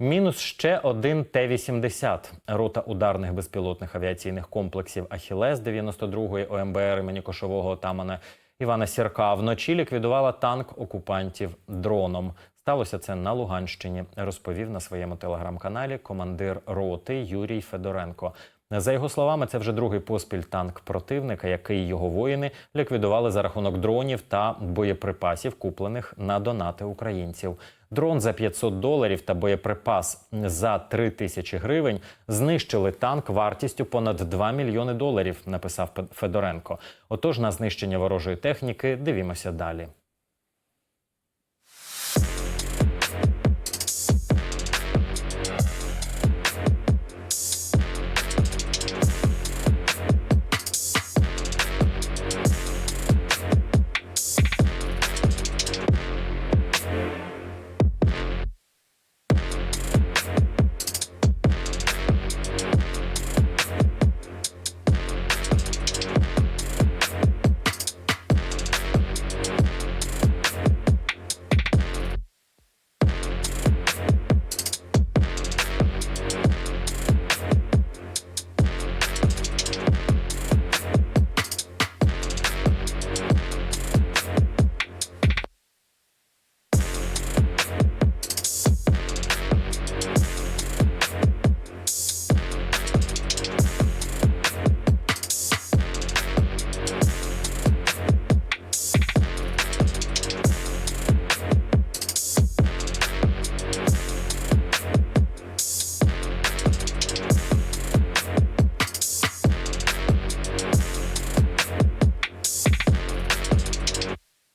Мінус ще один Т-80. Рота ударних безпілотних авіаційних комплексів Ахілес 92-ї ОМБР імені кошового отамана Івана Сірка вночі ліквідувала танк окупантів дроном. Сталося це на Луганщині, розповів на своєму телеграм-каналі командир роти Юрій Федоренко. За його словами, це вже другий поспіль танк противника, який його воїни ліквідували за рахунок дронів та боєприпасів, куплених на донати українців. Дрон за 500 доларів та боєприпас за 3 тисячі гривень знищили танк вартістю понад 2 мільйони доларів. Написав Федоренко. Отож, на знищення ворожої техніки дивімося далі.